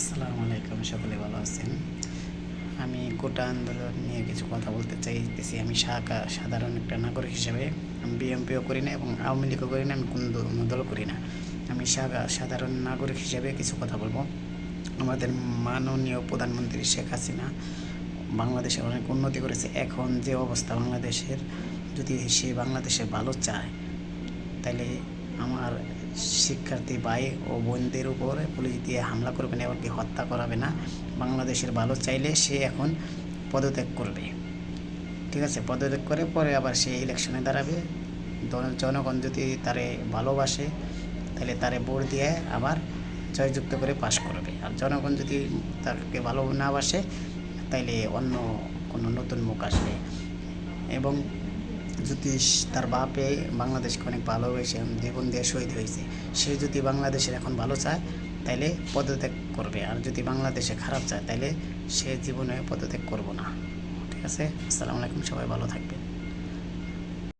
আসসালামু আলাইকুম, সকলে ভালো আছেন? আমি গোটা আন্দোলন নিয়ে কিছু কথা বলতে চাইতেছি। আমি সাকা সাধারণ একটা নাগরিক হিসেবে। আমি বিএমপিও করি না এবং আওয়ামী লীগও করি না, আমি কোনো দল- করি না। আমি সাগা সাধারণ নাগরিক হিসেবে কিছু কথা বলব। আমাদের মাননীয় প্রধানমন্ত্রী শেখ হাসিনা বাংলাদেশের অনেক উন্নতি করেছে। এখন যে অবস্থা বাংলাদেশের, যদি সে বাংলাদেশে ভালো চায়, তাহলে আমার শিক্ষার্থী ভাই ও বোনদের উপর পুলিশ দিয়ে হামলা করবে না এমনকি হত্যা করাবে না। বাংলাদেশের ভালো চাইলে সে এখন পদত্যাগ করবে। ঠিক আছে, পদত্যাগ করে পরে আবার সে ইলেকশনে দাঁড়াবে। জনগণ যদি তারে ভালোবাসে, তাহলে তারে ভোট দিয়ে আবার জয়যুক্ত করে পাশ করবে। আর জনগণ যদি তাকে ভালো না বাসে, তাইলে অন্য কোনো নতুন মুখ আসবে। এবং স- তার বাপে বাংলাদেশকে অনেক ভালোবেসে জীবন দিয়ে শহীদ হয়েছে। সে যদি বাংলাদেশের এখন ভালো চায়, তাইলে পদত্যাগ করবে। আর যদি বাংলাদেশে খারাপ চায়, তাইলে সে জীবনে পদত্যাগ করব না। ঠিক আছে? আসসালামু আলাইকুম, সবাই ভালো থাকবেন।